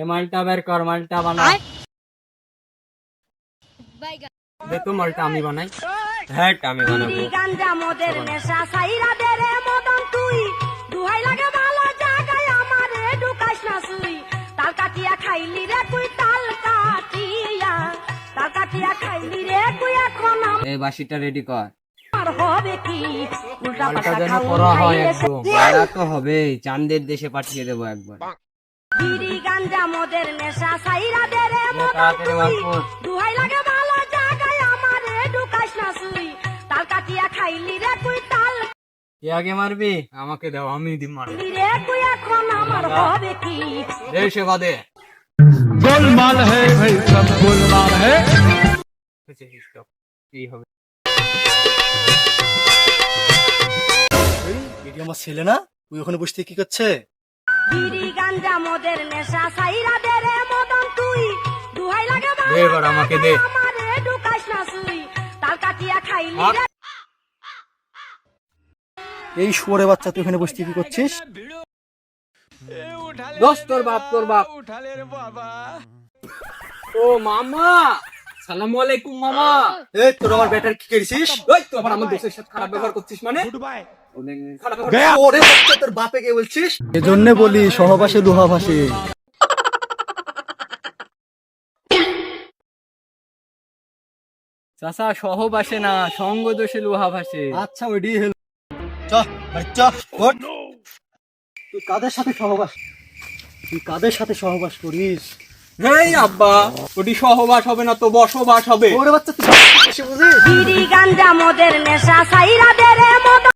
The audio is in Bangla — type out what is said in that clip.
এ মালটা বের কর মালটা বানা। দে তো মালটা আমি বানাই। হ্যাঁ আমি বানাবো। গাঞ্জা মদের নেশা সাইরা দে রে মদন তুই। দুহাই লাগে ভালো জায়গায় আমারে ঢুকাইস না সুই। তাল কাটিয়া খাইলি রে তুই তাল কাটিয়া। তাল কাটিয়া খাইলি রে তুই এখন এই বাসিটা রেডি কর। হবে কি? উল্টা পাল্টা যেন করা হয় একদম। তো হবেই চাঁদের দেশে পাঠিয়ে দেবো একবার। নেশা সাইরা তুই। দুহাই লাগে ভালো জায়গায় আমারে ঢুকাইস না তাল কাটিয়া খাইলি রে তুই তাল। আগে মারবি? আমাকে দাও আমি দি মারবি। রে তুই এখন আমার হবে কি? রে সেবা দে গোলমাল হে ভাই সব গোলমাল হে। এই হবে? এটি আমার ছেলে না? তুই ওখানে বসতে কি করছে? গাঞ্জা মদের নেশা সাইরা দে রে মদন তুই। দুহাই লাগে দে এবার আমাকে দে। আমারে ঢুকাইস না সুই। তাল কাটিয়া খাইলি রে। এই শুয়ারে বাচ্চা তুই এখানে বসে কি করছিস? দোস্ত তোর বাপ তোর বাপ। ও মামা! সালাম আলাইকুম মামা। এই তোর আমার ব্যাটার কি করেছিস ওই তুই আবার আমার দোস্তের সাথে খারাপ ব্যবহার করছিস মানে? ওরে তোর বাপে কে বলছিস? এজন্য বলি সহবাসে লোহা ভাসে। চাচা সহবাসে না সঙ্গ দোষে লোহা ভাসে। আচ্ছা ওইডি হেল। চ ভাই চ তুই কাদের সাথে সহবাস তুই কাদের সাথে সহবাস করিস? এই আব্বা। ওটি সহবাস হবে না তো বসবাস হবে। ওরে বাচ্চা তুই এসে বুঝিস? বিড়ি গাঞ্জা মদের নেশা সাইরা